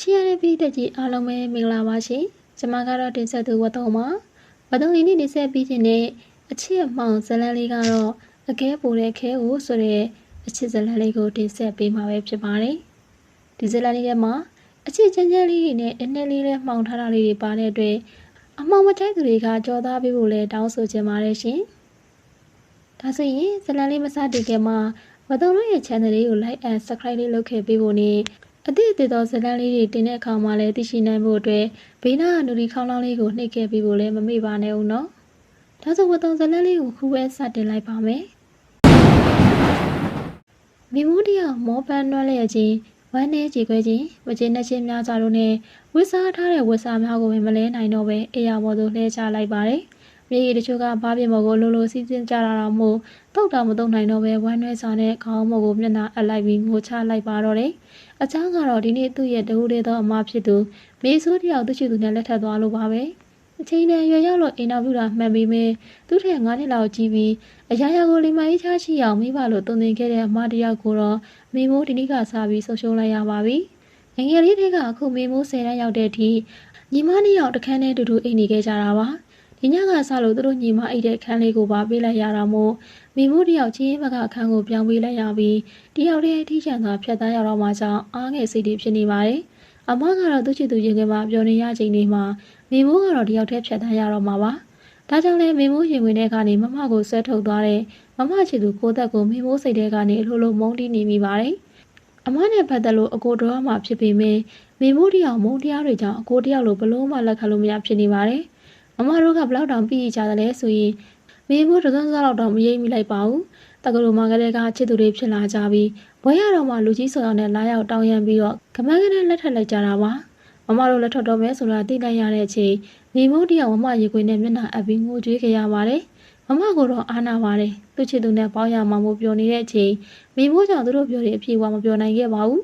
ချီရတဲ့ပြည်သက်ကြီးအားလုံးပဲမင်္ဂလာပါရှင်။ကျွန်မကတော့တင်ဆက်သူဝတ်တော်မှာဝတ်တော်လေးနဲ့တင်ဆက်ပြီးခြင်းနဲ့အချစ်မောင်ဇလန်လေးကတော့အကဲပိုတဲ့ခဲကိုဆိုတဲ့အချစ်ဇလန်လေးကိုတင်ဆက်ပေးမှာပဲဖြစ်ပါတယ်။ဒီဇလန်လေးထဲမှာအချစ်ချမ်းချမ်းလေးတွေနဲ့အနှဲလေးလေးမှောင်ထားတာလေးတွေပါတဲ့အတွက်အမောင်မချိုက်သူတွေကကြော်သားပေးဖို့လဲတောင်းဆိုချင်ပါတယ်ရှင်။ဒါဆိုရင်ဇလန်လေးမစတင်ခင်မှာဝတ်တော်ရဲ့ channel လေးကို like and subscribe လေးလုပ်ခဲ့ပေးဖို့နဲ့ အသည့်အသည့်သောဇာတ်လမ်းလေးတွေတင်တဲ့အခါမှာလည်းသိရှိနိုင်ဖို့အတွက်ဘေးနားကနူရီခေါင်းလောင်းလေးကိုနှိပ်ခဲ့ပြီးဖို့လည်းမမေ့ပါနဲ့ဦးနော်။ဒါဆိုဝတ်တုံဇာတ်လမ်းလေးကိုခုပဲစတင်လိုက်ပါမယ်။မိမိုးတယောက်မောပန်းနွမ်းလျက်ချင်းဝမ်းနေကြည်ခွဲခြင်းမကျေနပ်ခြင်းများကြလို့နဲ့ဝစ်စားထားတဲ့ဝစ်စားများကိုမလဲနိုင်တော့ပဲအေးရဘော်သို့လှည့်ချလိုက်ပါတယ်။ မြေကြီးတချို့ကဘားပြမော်ကိုလိုလိုစီးစင်းကြတာတော့မို့တောက်တာမတုံနိုင်တော့ပဲဝမ်းနွဲစာနဲ့ခေါင်းမော်ကိုမျက်နှာအပ်လိုက်ပြီးငိုချလိုက်ပါတော့တယ်။အချောင်းကတော့ဒီနေ့သူ့ရဲ့တကူတဲ့သောအမဖြစ်သူမေဆိုးတယောက်သူ့ချီသူနဲ့လက်ထပ်သွားလို့ပါပဲ။အချိန်တန်ရွယ်ရောက်လို့အိမ်နောက်ပြတာမှန်ပြီးမင်းသူ့ထက်၅နှစ်လောက်ကြီးပြီးအရာရာကိုလိမ္မာရေးချရှိအောင်မိဘလိုတုံသင်ခဲ့တဲ့အမတယောက်ကိုတော့မေမိုးဒီနေ့ကစားပြီးဆုံးရှုံးလိုက်ရပါပြီ။ငငယ်လေးတွေကအခုမေမိုး၁၀တန်းရောက်တဲ့အထိညီမနှစ်ယောက်တခန်းနဲ့တူတူအိမ်နေခဲ့ကြတာပါ။ ဒီညကစားလို့သူတို့ညီမအိတ်တဲ့ခန်းလေးကိုပါပေးလိုက်ရတာမို့မိမိုးတယောက်ချင်းဘက်ကအခန်းကိုပြောင်းပေးလိုက်ရပြီးတယောက်တည်းအထီးကျန်သာဖြတ်တန်းရတော့မှကြောင့်အားငယ်စိတ်တွေဖြစ်နေပါတယ်။အမကတော့သူ့ချစ်သူရင်ကမှာပြောနေရချိန်တွေမှာမိမိုးကတော့တယောက်တည်းဖြတ်တန်းရတော့မှာပါ။ဒါကြောင့်လဲမိမိုးရင်ဝင်တဲ့ကနေမမကိုဆွဲထုတ်သွားတဲ့မမချစ်သူကိုသက်ကိုမိမိုးစိတ်ထဲကနေအလိုလိုမုန်းတီးနေမိပါတယ်။အမနဲ့ပတ်သက်လို့အကိုတော်မှဖြစ်ပေမယ့်မိမိုးတယောက်မုန်းတရားတွေကြောင့်အကိုတယောက်လိုဘလို့မှလက်ခံလို့မရဖြစ်နေပါတယ်။ အမတို့ကဘလောက်တောင်ပြီးကြတယ်လဲဆိုရင်မေမိုးတသွန်းစားတော့တော့မရိပ်မိလိုက်ပါဘူးတကယ်လို့မကလေးကချစ်သူတွေဖြစ်လာကြပြီးဘွဲရတော့မှလူကြီးဆိုအောင်နဲ့လာရောက်တောင်းရမ်းပြီးတော့ကမန်းကနေလက်ထက်လိုက်ကြတာပါမမတို့လက်ထက်တော့မယ်ဆိုတာသိလိုက်ရတဲ့အချိန်မေမိုးတယောက်မမရေခွေနဲ့မျက်နှာအပ်ပြီးငိုကြွေးကြရပါတယ်မမကတော့အားနာပါတယ်သူချစ်သူနဲ့ပေါင်းရမှာမို့ပြောနေတဲ့အချိန်မေမိုးကြောင့်သူတို့ပြောတဲ့အပြေဝမပြောနိုင်ခဲ့ပါဘူး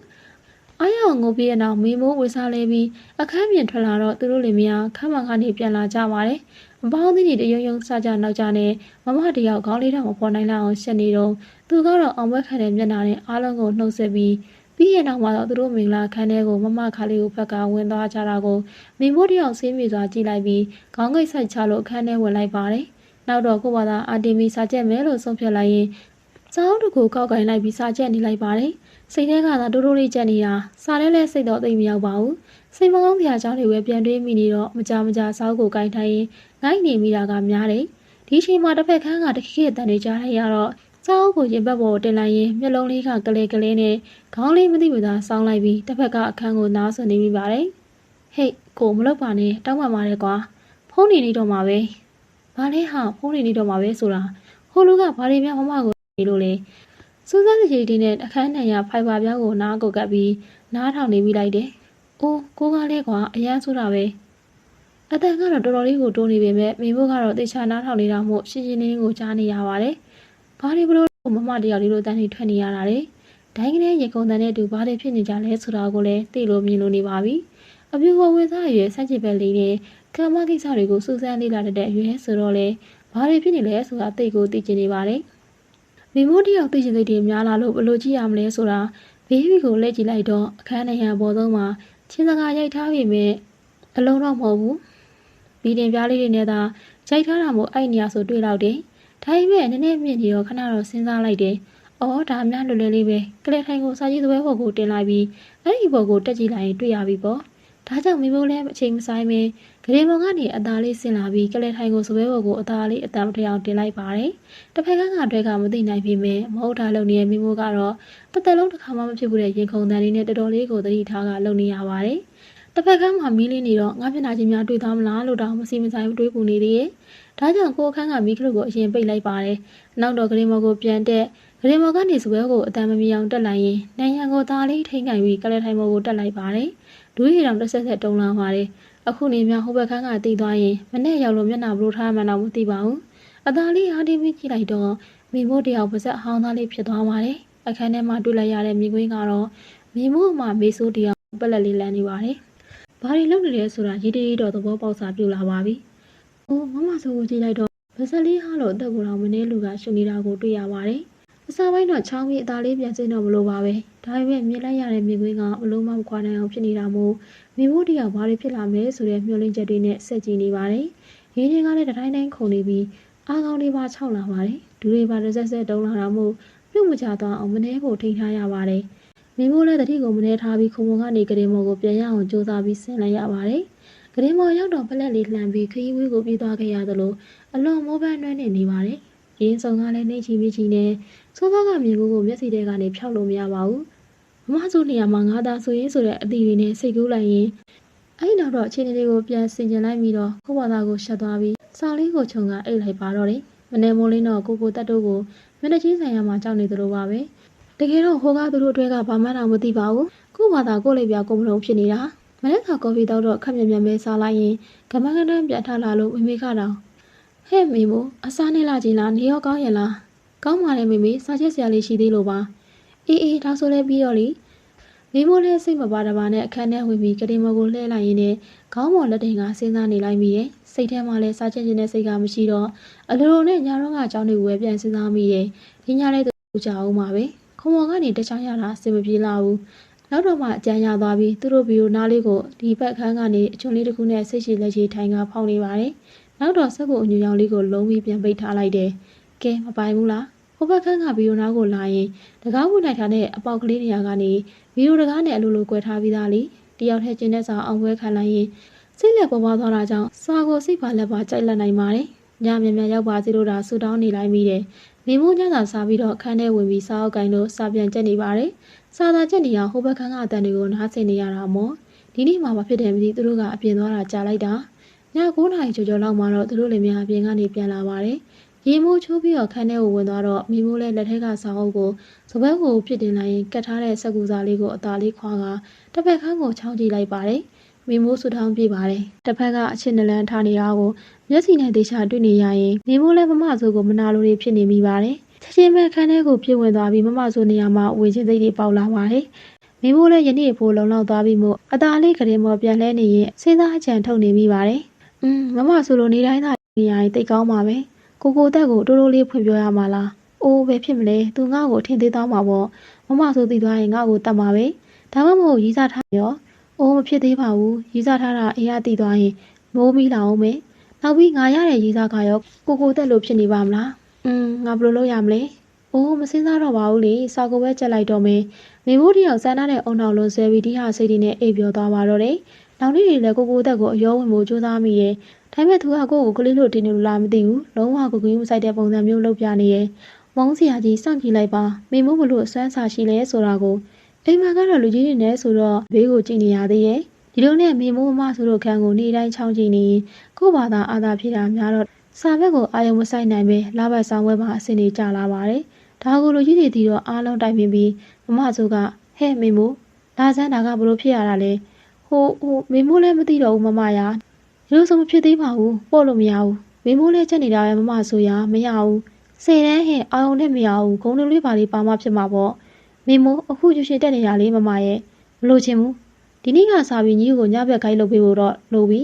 အားရအောင်ငိုပြီးတဲ့နောက်မေမိုးဝေစားလဲပြီးအခန်းပြင်ထွက်လာတော့သူတို့လင်မယားခမ်းမကနေပြန်လာကြပါတယ်မပေါင်းသင်းတွေတယုံယုံစကြနောက်ကြနဲ့မမတယောက်ခေါင်းလေးတောင်မပေါ်နိုင်လောက်အောင်ရှက်နေတော့သူကတော့အောင်ဘက်ခံတဲ့မျက်နှာနဲ့အားလုံးကိုနှုတ်ဆက်ပြီးပြီးရနောက်မှာတော့သူတို့မင်္ဂလာခန်းထဲကိုမမခါလေးကိုဖက်ကဝင်သွားကြတာကိုမိမိုးတယောက်ဆေးမြေစွာကြည့်လိုက်ပြီးခေါင်းကိတ်ဆိုင်ချလို့အခန်းထဲဝင်လိုက်ပါတယ်။နောက်တော့ကိုဘာသာအာတီမီစာချက်မယ်လို့ဆုံးဖြတ်လိုက်ရင် စောင်းတကူကောက်ကင်လိုက်ပြီးစာချက်နေလိုက်ပါတယ်။စိတ်ထဲကသာတိုးတိုးလေးချက်နေတာစာထဲလဲစိတ်တော့သိမ့်မရောက်ပါဘူး။စိတ်မကောင်းစရာကြောင့်တွေပဲပြန်တွေးမိနေတော့မကြမကြစောင်းကိုကင်ထိုင်ရင်ငိုက်နေမိတာကများတယ်။ဒီချိန်မှာတစ်ဖက်ခန်းကတခိခိတန်တွေကြားလိုက်ရတော့စောင်းကိုရင်ဘက်ပေါ်တင်လိုက်ရင်မျက်လုံးလေးကကလေးကလေးနဲ့ခေါင်းလေးမသိမသာစောင်းလိုက်ပြီးတစ်ဖက်ကအခန်းကိုနားဆွနေမိပါတယ်။ဟေ့ကိုမလုပ်ပါနဲ့တောင်းပန်ပါတယ်ကွာ။ဖုန်းနေနေတော့မှာပဲ။ဘာလဲဟာဖုန်းနေနေတော့မှာပဲဆိုတာဟိုလူကဘာတွေများမမကိုနေ လို့လဲ။စူးစမ်းစီတီနဲ့အခန်းထံရဖိုင်ဘာပြောင်းကိုနားကိုကပ်ပြီးနားထောင်နေမိလိုက်တယ်။အိုးကိုကလည်းကွာအရန်ဆိုတာပဲ။အတန်ကတော့တော်တော်လေးကိုတိုးနေပေမဲ့မိဖို့ကတော့တေချာနားထောင်နေတာမို့ရှင်းရှင်းလင်းလင်းကိုကြားနေရပါတယ်။ဘာတွေဘလို့မမတယောက်လေးလိုတန်းနေထွက်နေရတာလေ။ဒိုင်းကနေရေကုန်တန်တဲ့သူဘာတွေဖြစ်နေကြလဲဆိုတာကိုလည်းသိလို့မြင်လို့နေပါပြီ။အပြူကိုဝင်စားရွယ်ဆက်ချစ်ပဲလေးနဲ့ကမ္မကိစ္စတွေကိုစူးစမ်းလေ့လာတဲ့အရွယ်ဆိုတော့လေဘာတွေဖြစ်နေလဲဆိုတာသိကိုသိချင်နေပါတယ်။ မိမိုးတယောက်သိချင်စိတ်တွေများလာလို့ဘလို့ကြည့်ရမလဲဆိုတာဘေးဘီကိုလက်ကြည့်လိုက်တော့အခန်းထဲရပေါ်ဆုံးမှာချင်းစကားရိုက်ထားပြီးမြဲအလုံးတော့မဟုတ်ဘူး။ဘီတင်ပြားလေးတွေနဲ့သာကြိုက်ထားတာမို့အဲ့နေရာဆိုတွေ့တော့တယ်။ဒါပေမဲ့နည်းနည်းမြင့်နေတော့ခဏတော့စဉ်းစားလိုက်တယ်။အော်ဒါအများလွယ်လွယ်လေးပဲ။ကလေးထိုင်ကိုစာကြည့်သွဲဖို့ကိုတင်လိုက်ပြီးအဲ့ဒီဘော်ကိုတက်ကြည့်လိုက်ရင်တွေ့ရပြီပေါ့။ ဒါကြောင့်မိမိုးလည်းအချိန်မဆိုင်ပဲဂရေမောင်ကနေအသားလေးဆင်လာပြီးကလေးထိုင်ကိုစပွဲဘော်ကိုအသားလေးအတံတရောင်တင်လိုက်ပါတယ်။တစ်ဖက်ကကအတွဲကမသိနိုင်ပြီမဲ့မဟုတ်တာလုံနေတဲ့မိမိုးကတော့တစ်သက်လုံးတစ်ခါမှမဖြစ်ဘူးတဲ့ရင်ခုန်တန်လေးနဲ့တော်တော်လေးကိုသတိထားကလုံနေရပါတယ်။တစ်ဖက်ကမှမီးလေးနေတော့ငါမျက်နှာချင်းများတွေ့သွားမလားလို့တောင်မစီမဆိုင်တွေးပူနေသေးရဲ့။ဒါကြောင့်ကိုအခန်းကမီးကလုတ်ကိုအရင်ပိတ်လိုက်ပါတယ်။နောက်တော့ဂရင်မော်ကိုပြန်တက်ဂရင်မော်ကနေစပွဲကိုအတန်မမြင်အောင်တက်လိုက်ရင်နိုင်ရန်ကိုသားလေးထိန်ကန်ပြီးကလေးထိုင်မော်ကိုတက်လိုက်ပါတယ်။ ဒူးရီတောင်တစ်ဆက်ဆက်တုံလာပါတယ်။အခုနေမြဟိုဘက်ခန်းကတည်သွားရင်မနဲ့ရောက်လို့မျက်နှာဘလို့ထားမှန်းတော့မသိပါဘူး။အသားလေးအားတင်းပြီးကြည့်လိုက်တော့မိမိုးတယောက်ပါဇက်ဟောင်းသားလေးဖြစ်သွားပါတယ်။အခန်းထဲမှာတွေ့လိုက်ရတဲ့မိကွင်းကတော့မိမိုးမှမေဆိုးတယောက်ပက်လက်လေးလန်းနေပါတယ်။ဘာတွေလုပ်နေလဲဆိုတာရေးတရေးတော့သဘောပေါက်စာပြုလာပါပြီ။အိုးမမဆိုးကိုကြည့်လိုက်တော့ဗစလေးဟာလို့အသက်ကိုယ်တော်မနေလူကရှုံနေတာကိုတွေ့ရပါတယ် အစာပိုင်းတော့ချောင်းပြီးအသာလေးပြန်စင်းတော့မလို့ပါပဲဒါပေမဲ့မြင်လိုက်ရတဲ့မြင်ကွင်းကဘလို့မှမခွာနိုင်အောင်ဖြစ်နေတာမို့မိမိုးတယောက်ဘာတွေဖြစ်လာမလဲဆိုတဲ့မျှော်လင့်ချက်တွေနဲ့ဆက်ကြည့်နေပါတယ်ရင်းချင်းကလည်းတတိုင်းတိုင်းခုန်နေပြီးအားကောင်းလေးပါခြောက်လာပါတယ်ဒူတွေပါတစ်ဆက်ဆက်တုံးလာတာမို့ပြုတ်မချသွားအောင်မနှဲကိုထိန်းထားရပါတယ်မိမိုးလည်းတတိကိုမနှဲထားပြီးခုံပုံကနေကလေးမော်ကိုပြန်ရအောင်ကြိုးစားပြီးဆင်လိုက်ရပါတယ်ကလေးမော်ရောက်တော့ပလက်လေးလှမ်းပြီးခရီးဝေးကိုပြေးသွားခဲ့ရသလိုအလွန်မောပန်းနှွမ်းနေနေပါတယ်ရင်းစုံကလည်းနှိမ့်ချီမိချီနဲ့ စောစောကမြင်ကိုကိုမျက်စိထဲကနေဖြောက်လို့မရပါဘူးမမဆိုနေရာမှာငါသာဆိုရင်ဆိုတဲ့အတီတွေနဲ့စိတ်ကူးလိုက်ရင်အဲ့နောက်တော့အခြေအနေလေးကိုပြန်ဆင်ကျင်လိုက်ပြီးတော့ကိုဘာသာကိုရှက်သွားပြီးစောင်းလေးကိုခြုံကအိတ်လိုက်ပါတော့တယ်မနေမိုးလေးတော့ကိုကိုတက်တို့ကိုမျက်နှာချင်းဆိုင်ရမှာကြောက်နေသလိုပါပဲတကယ်တော့ဟိုကသူတို့အတွဲကဘာမှတော့မသိပါဘူးကိုဘာသာကိုလေးပြကိုမလုံးဖြစ်နေတာမနေ့ကကော်ဖီတောက်တော့ခက်မြက်မြက်ပဲစားလိုက်ရင်ကမန်းကန်းတန်းပြန်ထလာလို့မိမိကတော့ဟဲ့မိမို့အစားနေလာချင်းလားနေရောကောင်းရင်လား ကောင်းပါလေမိမိစားချက်စရာလေးရှိသေးလို့ပါအေးအေးဒါဆိုလည်းပြီးတော့လीမိမိုးလည်းစိတ်မပါတပါနဲ့အခန်းထဲဝင်ပြီးကတိမကိုလှဲလိုက်ရင်းနဲ့ခေါင်းပေါ်လက်တင်ကစဉ်းစားနေလိုက်မိရဲ့စိတ်ထဲမှာလည်းစားချက်ချင်းတဲ့စိတ်ကမရှိတော့အလိုလိုနဲ့ညာတော့ကအကြောင်းတွေကိုပဲပြန်စဉ်းစားမိရဲ့ဒီညလေးသူကြအောင်ပါပဲခုံပေါ်ကနေတခြားရတာအဆင်မပြေလာဘူးနောက်တော့မှအကြမ်းရသွားပြီးသူတို့ဗီဒီယိုနားလေးကိုဒီဘက်ခန်းကနေအချွန်လေးတစ်ခုနဲ့ဆိတ်ရှိလက်ရှိထိုင်ကဖောင်းနေပါတယ်နောက်တော့စက်ကိုအညူရောင်လေးကိုလုံးပြီးပြန်ပိတ်ထားလိုက်တယ်ကဲမပိုင်ဘူးလားဟို ဘက်ခန်းကဗီဒီယိုနားကိုလာရင်တကားဝင်လိုက်တာနဲ့အပေါက်ကလေးနေရာကနေဗီဒီယိုတကားနဲ့အလိုလိုကွဲထားပြီးသားလေတယောက်ထက်ကျင်းတဲ့စာအောင်ပွဲခံလိုက်ရင်စိတ်လက်ပေါ်ပါသွားတာကြောင့်စာကိုစိတ်ပါလက်ပါကြိုက်လက်နိုင်ပါတယ်ညမြန်မြန်ရောက်ပါစေလို့ဒါဆူတောင်းနေလိုက်မိတယ်မိမိုးညသာစားပြီးတော့ခန်းထဲဝင်ပြီးစားအုပ်ကိုင်းလို့စာပြန်ကျက်နေပါတယ်စာသာကျက်နေအောင်ဟိုဘက်ခန်းကအတန်တွေကိုနားဆင်နေရတာမို့ဒီနေ့မှမဖြစ်တယ်မသိသူတို့ကအပြင်သွားတာကြားလိုက်တာည9နာရီကျော်ကျော်လောက်မှတော့သူတို့လည်းများအပြင်ကနေပြန်လာပါတယ် ရေမိုးချိုးပြီးတော့ခန်းထဲကိုဝင်သွားတော့မိမိုးလည်းလက်ထက်ကဆောင်းအုပ်ကိုစပက်ကိုပြစ်တင်လိုက်ရင်ကတ်ထားတဲ့စက်ကူစားလေးကိုအသာလေးခွာကတစ်ဖက်ခန်းကိုချောင်းကြည့်လိုက်ပါတယ်မိမိုးဆူထောင်းပြပါတယ်တစ်ဖက်ကအချစ်နလန်းထားနေတာကိုမျက်စိနဲ့တေချာတွေ့နေရရင်မိမိုးလည်းမမဆိုးကိုမနာလိုတွေဖြစ်နေမိပါတယ်ချက်ချင်းပဲခန်းထဲကိုပြည့်ဝင်သွားပြီးမမဆိုးနေရာမှာဝေချင်းသိတွေပေါက်လာပါတယ်မိမိုးလည်းယနေ့ဖို့လုံလောက်သွားပြီးမို့အသာလေးကလေးမော်ပြန်လဲနေရင်စဉ်းစားအကြံထုတ်နေမိပါတယ်อืมမမဆိုးလိုနေတိုင်းသာနေရရင်တိတ်ကောင်းပါပဲ ကိုကိုတက်ကိုတိုးတိုးလေးဖွင့်ပြောရမှာလားအိုးပဲဖြစ်မလဲသူငါ့ကိုထင်သေးသွားမှာပေါ့မမဆိုးသိသွားရင်ငါ့ကိုတတ်မှာပဲဒါမှမဟုတ်ရီးစားထားရောအိုးမဖြစ်သေးပါဘူးရီးစားထားတာအေးရတည်သွားရင်မိုးမိလာအောင်မယ်နောက်ပြီးငါရတဲ့ရီးစားကရောကိုကိုတက်လို့ဖြစ်နေပါမလားอืมငါဘယ်လိုလုပ်ရမလဲအိုးမစင်းစားတော့ပါဘူးလေစာကိုပဲကြက်လိုက်တော့မယ်မိမိုးတယောက်စမ်းထားတဲ့အုံနောက်လုံးဆဲပြီးဒီဟာစိတ်တွေနဲ့အိပ်ပျော်သွားပါတော့တယ်နောက်နေ့တွေလည်းကိုကိုတက်ကိုအယောဝင်ဖို့ကြိုးစားမိရဲ့ ဒါပေမဲ့သူကကိုကိုကလေးလို့တင်နေလို့လားမသိဘူးလုံးဝကိုကိုကြီးမဆိုင်တဲ့ပုံစံမျိုးလုပ်ပြနေရဲ့မုန်းစရာကြီးစောင့်ကြည့်လိုက်ပါမိမိုးဘလို့အစွမ်းစာရှိလဲဆိုတာကိုအိမ်မှာကတော့လူကြီးတွေနဲ့ဆိုတော့ဘေးကိုကြည့်နေရသေးရဲ့ဒီလိုနဲ့မိမိုးမမဆိုတော့ခံကိုနေ့တိုင်းချောင်းကြည့်နေကို့ဘာသာအာသာဖြစ်တာများတော့စာဘက်ကိုအာယုံမဆိုင်နိုင်ပဲလာဘက်ဆောင်ဝဲမှာအစင်နေကြလာပါတယ်ဒါကိုလူကြီးတွေဒီတော့အားလုံးတိုင်ပင်ပြီးမမဆိုကဟဲ့မိမိုးလာစမ်းတာကဘလို့ဖြစ်ရတာလဲဟိုဟိုမိမိုးလည်းမသိတော့ဘူးမမရာဒီ လိုဆိုမဖြစ်သေးပါဘူးပို့လို့မရဘူးမိမိုးလည်းချက်နေတာပဲမမဆိုရမရဘူးစေတန်းဟင်အာယုံနဲ့မရဘူးဂုံလုံးလေးပါလေးပါမှဖြစ်မှာပေါ့မိမိုးအခုရွှေရွှေတက်နေတာလေမမရဲ့မလို့ချင်ဘူးဒီနေ့ကစားပြီးညီကိုညဘက်ခိုင်းလုပ်ပေးဖို့တော့လိုပြီ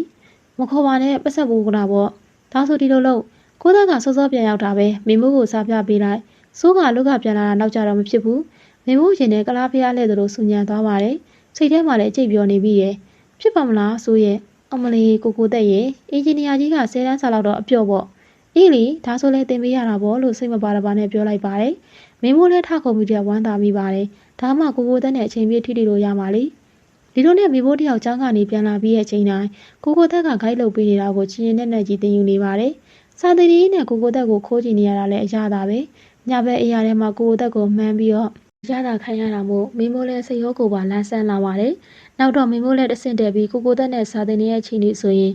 မခေါ်ပါနဲ့ပတ်ဆက်ဘူးကနာပေါ့ဒါဆိုဒီလိုလို့ကိုသားကစောစောပြန်ရောက်တာပဲမိမိုးကိုစားပြပေးလိုက်စိုးကလုကပြန်လာတာနောက်ကြတော့မဖြစ်ဘူးမိမိုးရင်နဲ့ကလားဖျားလဲသလိုစူညံသွားပါတယ်စိတ်ထဲမှာလည်းအကျိတ်ပြောနေပြီရဲ့ဖြစ်ပါမလားဆိုရဲ့ အမလီကိုကိုတက်ရဲ့အင်ဂျင်နီယာကြီးကဆယ်တန်းစာလောက်တော့အပြော့ပေါ့အေးလေဒါဆိုလဲတင်ပေးရတာပေါ့လို့စိတ်မပါတပါနဲ့ပြောလိုက်ပါတယ်မင်းမိုးလည်းထခုံပြီးတည်းဝမ်းသာမိပါတယ်ဒါမှကိုကိုတက်နဲ့အချိန်ပြည့်ထိထိလို့ရမှာလေဒီလိုနဲ့မိဘတယောက်ចောင်းကနေပြန်လာပြီးရဲ့အချိန်တိုင်းကိုကိုတက်ကဂိုက်လုပ်ပေးနေတာကိုချင်းချင်းနဲ့နဲ့ကြီးတင်ယူနေပါတယ်စာသင်ကြီးနဲ့ကိုကိုတက်ကိုခိုးကြည့်နေရတာလည်းအရသာပဲညဘက်အေးရထဲမှာကိုကိုတက်ကိုမှန်းပြီးတော့ရတာခိုင်းရတာမို့မိမိုးလည်းစိတ်ရောကိုပါလန်းဆန်းလာပါတယ် နောက်တော့မိမိုးလည်းတဆင့်တက်ပြီးကိုကိုတက်နဲ့စာသင်ရဲ့ချိန်လေးဆိုရင်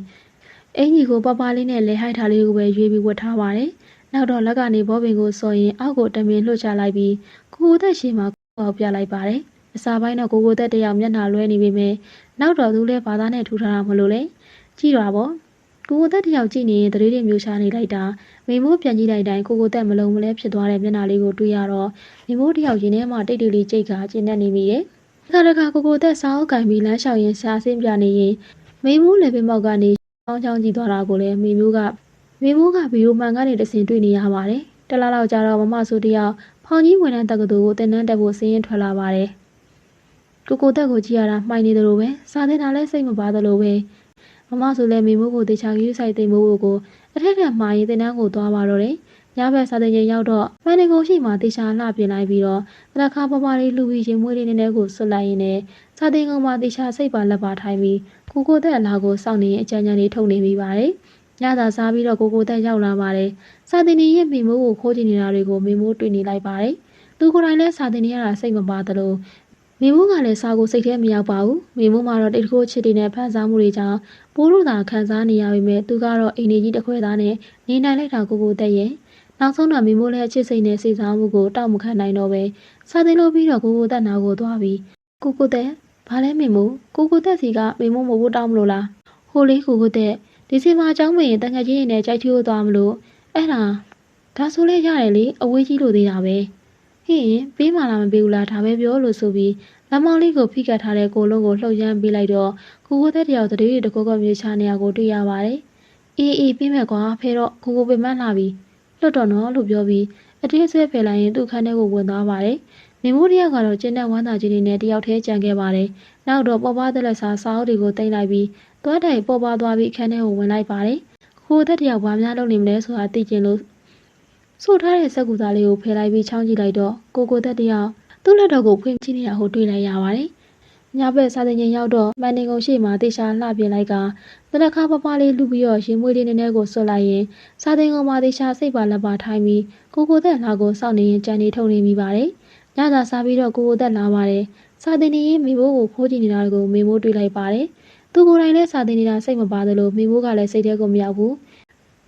အင်ကြီးကိုပပလေးနဲ့လဲဟိုက်ထားလေးကိုပဲရွေးပြီးဝတ်ထားပါတယ်နောက်တော့လက်ကနေဘောပင်ကိုစော်ရင်အောက်ကိုတမင်လွှတ်ချလိုက်ပြီးကိုကိုတက်ရှေ့မှာပေါက်ပြလိုက်ပါတယ်အစာပိုင်းတော့ကိုကိုတက်တယောက်မျက်နှာလွဲနေပေမဲ့နောက်တော့သူလည်းဘာသာနဲ့ထူထားတာမလို့လေကြည့်တော့ဗောကိုကိုတက်တယောက်ကြည့်နေရင်တရေတွေမျိုးရှာနေလိုက်တာမိမိုးပြန်ကြည့်လိုက်တိုင်းကိုကိုတက်မလုံးမလဲဖြစ်သွားတဲ့မျက်နှာလေးကိုတွေ့ရတော့မိမိုးတယောက်ရင်ထဲမှာတိတ်တိတ်လေးကြိတ်ကကျဉ်းနေနေမိတယ် ခါတခါကိုကိုတက်စားအုပ်ကင်ပြီးလမ်းလျှောက်ရင်ရှာဆင်းပြနေရင်မိမိုးလည်းပင်မောက်ကနေချောင်းချောင်းကြည့်သွားတာကိုလည်းမိမျိုးကမိမိုးကဗီဒီယိုမှန်ကနေတဆင်တွေ့နေရပါတယ်တလားလောက်ကြာတော့မမဆိုတယောက်ဖောင်ကြီးဝန်ထမ်းတက္ကသိုလ်ကိုတင်နန်းတက်ဖို့စည်ရင်ထွက်လာပါတယ်ကိုကိုတက်ကိုကြည့်ရတာမှိုင်နေတယ်လို့ပဲစာသင်တာလည်းစိတ်မပါသလိုပဲမမဆိုလည်းမိမိုးကိုတေချာကြီးဆိုင်သိမ်မိုးကိုအထက်ကမှာရင်တင်နန်းကိုသွားပါတော့တယ် ညဘက်စာသင်ချိန်ရောက်တော့မန်နေကုန်ရှိမှတေချာလှပြင်လိုက်ပြီးတော့တနခါပပလေးလူပြီးရင်မွေးလေးနည်းနည်းကိုဆွတ်လိုက်ရင်းနဲ့စာသင်ကုန်မှာတေချာစိတ်ပါလက်ပါထိုင်ပြီးကိုကိုတက်အလားကိုစောင့်နေရင်အကြံဉာဏ်လေးထုတ်နေမိပါတယ်ညသာစားပြီးတော့ကိုကိုတက်ရောက်လာပါတယ်စာသင်နေရဲ့မိမိုးကိုခိုးကြည့်နေတာတွေကိုမိမိုးတွေ့နေလိုက်ပါတယ်သူကိုယ်တိုင်လည်းစာသင်နေရတာစိတ်မပါသလိုမိမိုးကလည်းစာကိုစိတ်ထဲမရောက်ပါဘူးမိမိုးမှာတော့တိတ်တခိုးချစ်တွေနဲ့ဖန်ဆားမှုတွေကြောင့်ပိုးလို့သာခံစားနေရပေမဲ့သူကတော့အိမ်နေကြီးတစ်ခွဲသားနဲ့နေနိုင်လိုက်တာကိုကိုတက်ရဲ့ နောက်ဆုံးတော့မိမိုးလည်းအချစ်စိတ်နဲ့စိတ်စားမှုကိုတောက်မခံနိုင်တော့ပဲစာသင်လို့ပြီးတော့ကိုကိုတက်နာကိုသွားပြီးကိုကိုတက်ဘာလဲမိမိုးကိုကိုတက်စီကမိမိုးမဟုတ်ဘူးတောင်းမလို့လားဟိုလေးကိုကိုတက်ဒီစီမှာအကြောင်းမရင်တငယ်ချင်းတွေနဲ့ကြိုက်ထီးလို့သွားမလို့အဲ့ဒါဒါဆိုလဲရတယ်လေအဝေးကြီးလို့သေးတာပဲဟင်းပေးမှလားမပေးဘူးလားဒါပဲပြောလို့ဆိုပြီးလမ်းမောင်းလေးကိုဖိကတ်ထားတဲ့ကိုလုံးကိုလှုပ်ရမ်းပေးလိုက်တော့ကိုကိုတက်တယောက်တတိယတကောကမြေချနေရကိုတွေ့ရပါတယ်အေးအေးပြီးမဲ့ကွာဖဲတော့ကိုကိုပင်မလာပြီ လွတ်တော့နော်လို့ပြောပြီးအတင်းဆွဲဖယ်လိုက်ရင်သူ့ခန်းထဲကိုဝင်သွားပါတယ်မင်းမိုးတယောက်ကတော့ကျင်းတဲ့ဝမ်းသာကြီးတွေနဲ့တယောက်တည်းကြံခဲ့ပါတယ်နောက်တော့ပေါ်ပါတဲ့လက်စားစာအုပ်တွေကိုတင်လိုက်ပြီးသွားတိုင်ပေါ်ပါသွားပြီးအခန်းထဲကိုဝင်လိုက်ပါတယ်ကိုကိုတက်တယောက်ဘာများလုပ်နေမလဲဆိုတာသိကျင်လို့ဆိုထားတဲ့စက်ကူသားလေးကိုဖယ်လိုက်ပြီးချောင်းကြည့်လိုက်တော့ကိုကိုတက်တယောက်သူ့လက်တော်ကိုဖွင့်ကြည့်နေတာကိုတွေ့လိုက်ရပါတယ် ညဘက်စာသင်ချိန်ရောက်တော့မန်နေကုံရှိမှတေချာလှပြင်လိုက်ကတနခါပပလေးလူပြီးတော့ရင်မွေးလေးနည်းနည်းကိုဆွတ်လိုက်ရင်စာသင်ကုံမှာတေချာစိတ်ပါလက်ပါထိုင်းပြီးကိုကိုသက်လာကိုစောင့်နေရင်ကြံနေထုံနေမိပါတယ်ညသာစားပြီးတော့ကိုကိုသက်လာပါတယ်စာသင်နေရင်မိဘကိုခိုးကြည့်နေတာကိုမိမိုးတွေ့လိုက်ပါတယ်သူကိုယ်တိုင်လည်းစာသင်နေတာစိတ်မပါသလိုမိမိုးကလည်းစိတ်ထဲကိုမရောက်ဘူး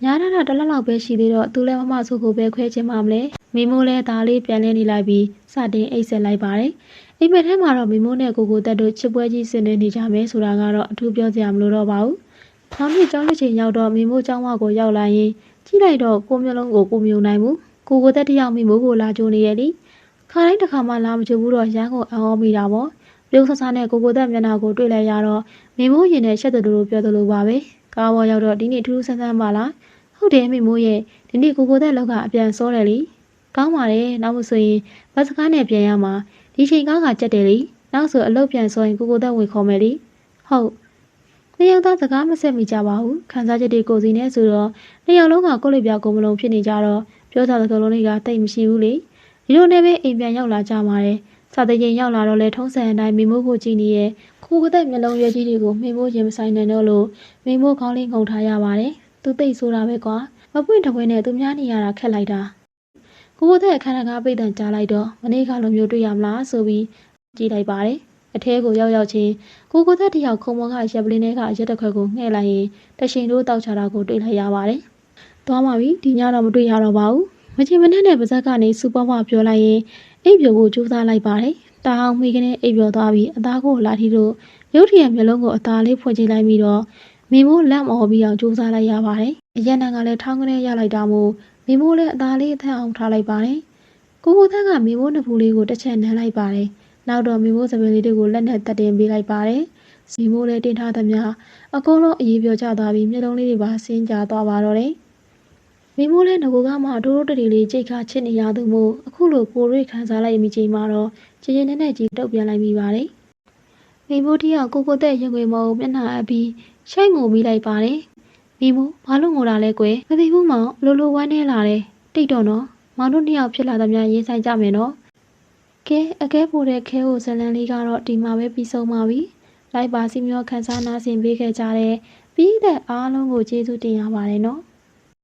ညားတာတလက်လောက်ပဲရှိသေးတော့သူလည်းမမဆိုကိုပဲခွဲချင်မှမလဲမိမိုးလည်းဒါလေးပြန်လဲနေလိုက်ပြီးစတင်အိတ်ဆက်လိုက်ပါတယ် အိမ်မက်ထဲမှာတော့မိမိုးနဲ့ကိုကိုတက်တို့ချစ်ပွဲကြီးဆင်နေနေကြမယ်ဆိုတာကတော့အထူးပြောစရာမလိုတော့ပါဘူး။နောက်နေ့ကျောင်းတစ်ချိန်ရောက်တော့မိမိုးကျောင်းဝကိုရောက်လာရင်ကြည့်လိုက်တော့ကိုမျိုးလုံးကိုကိုမြုံနိုင်ဘူး။ကိုကိုတက်တယောက်မိမိုးကိုလာကြိုနေရဲ့လी။ခါတိုင်းတစ်ခါမှလာမကြိုဘူးတော့ရန်ကိုအောင်းမိတာပေါ့။ပြုံးဆဆနဲ့ကိုကိုတက်မျက်နှာကိုတွေ့လိုက်ရတော့မိမိုးရင်နဲ့ရှက်တယ်လို့ပြောသလိုပါပဲ။ကားပေါ်ရောက်တော့ဒီနေ့ထူးထူးဆန်းဆန်းပါလား။ဟုတ်တယ်မိမိုးရဲ့ဒီနေ့ကိုကိုတက်လောက်ကအပြန်စောတယ်လी။ကောင်းပါတယ်နောက်မဆိုရင်ဘတ်စကားနဲ့ပြန်ရမှာ ဒီချိန်ကားကကြက်တယ်လीနောက်ဆိုအလုပ်ပြန်ဆိုရင်ကိုကိုတက်ဝင်ခေါ်မယ်လीဟုတ်နှစ်ယောက်သားစကားမဆက်မိကြပါဘူးခန်းစားချက်တွေကိုစီနဲ့ဆိုတော့နှစ်ယောက်လုံးကကိုယ့်လိပ်ပြကိုမလုံးဖြစ်နေကြတော့ပြောကြတဲ့ကလုံးတွေကတိတ်မရှိဘူးလေဒီလိုနဲ့ပဲအိမ်ပြန်ရောက်လာကြပါတယ်စာသိချင်းရောက်လာတော့လဲထုံးစံအတိုင်းမိမိုးကိုကြည့်နေရဲ့ခိုးကတဲ့မျက်လုံးရွယ်ကြီးတွေကိုမိမိုးရင်မဆိုင်နိုင်တော့လို့မိမိုးခေါင်းလေးငုံထားရပါတယ်သူသိဆိုတာပဲကွာမပွင့်တပွဲနဲ့သူများနေရတာခက်လိုက်တာ ကိုကိုတဲ့အခန်းကပိတ်တန်ကြားလိုက်တော့မနေ့ကလိုမျိုးတွေ့ရမလားဆိုပြီးကြည့်လိုက်ပါတယ်အထဲကိုရောက်ရောက်ချင်းကိုကိုသက်တယောက်ခုံမောကရက်ပလင်းထဲကရက်တစ်ခွက်ကိုငှဲ့လိုက်ရင်တရှင်တို့တောက်ချတာကိုတွေ့လိုက်ရပါတယ်။သွားပါပြီဒီညတော့မတွေ့ရတော့ပါဘူး။မချင်မနဲ့နဲ့ပါဇက်ကနေစူပါဝါပြောလိုက်ရင်အိပ်ပျော်ကိုကြိုးစားလိုက်ပါတယ်။တာအောင်မိကနေအိပ်ပျော်သွားပြီးအသားကိုလာထီတို့ရုတ်တရက်မျိုးလုံးကိုအသားလေးဖွင့်ကြည့်လိုက်ပြီးတော့မိမိုးလက်မော်ပြီးအောင်ကြိုးစားလိုက်ရပါတယ်။အရက်နံကလည်းထောင်းကနေရလိုက်တာမို့ မိမိုးလည်းအသားလေးအထက်အောင်ထားလိုက်ပါတယ်။ကိုကိုသက်ကမိမိုးနှစ်ဖူးလေးကိုတစ်ချက်နမ်းလိုက်ပါတယ်။နောက်တော့မိမိုးစပယ်လေးတွေကိုလက်နဲ့တက်တင်ပေးလိုက်ပါတယ်။စီမိုးလည်းတင်ထားသမျှအကုန်လုံးအေးပြောကျသွားပြီးမျက်လုံးလေးတွေပါဆင်းကျသွားပါတော့တယ်။မိမိုးလည်းငကိုကမှတိုးတိုးတရီလေးကြိတ်ခါချစ်နေရသူမို့အခုလိုကိုရိခံစားလိုက်မိချိန်မှာတော့ချင်းချင်းနဲ့နဲ့ကြီးတုတ်ပြန်လိုက်မိပါတယ်။မိမိုးတယောက်ကိုကိုတဲ့ရင်ွေမောမျက်နှာအပ်ပြီးရှိုက်ငိုမိလိုက်ပါတယ်။ မိမိုးဘာလို့ငိုတာလဲကွယ်မသိဘူးမောင်လိုလိုဝမ်းနေလာတယ်တိတ်တော့နော်မောင်တို့နှစ်ယောက်ဖြစ်လာသမျှရေးဆိုင်ကြမယ်နော်။ကဲအကဲပိုတဲ့ခဲကိုဇလန်လေးကတော့ဒီမှာပဲပြီးဆုံးပါပြီ။လိုက်ပါစီမျောခန်းစားနာဆင်ပေးခဲ့ကြတဲ့ပြီးတဲ့အားလုံးကိုကျေးဇူးတင်ရပါတယ်နော်။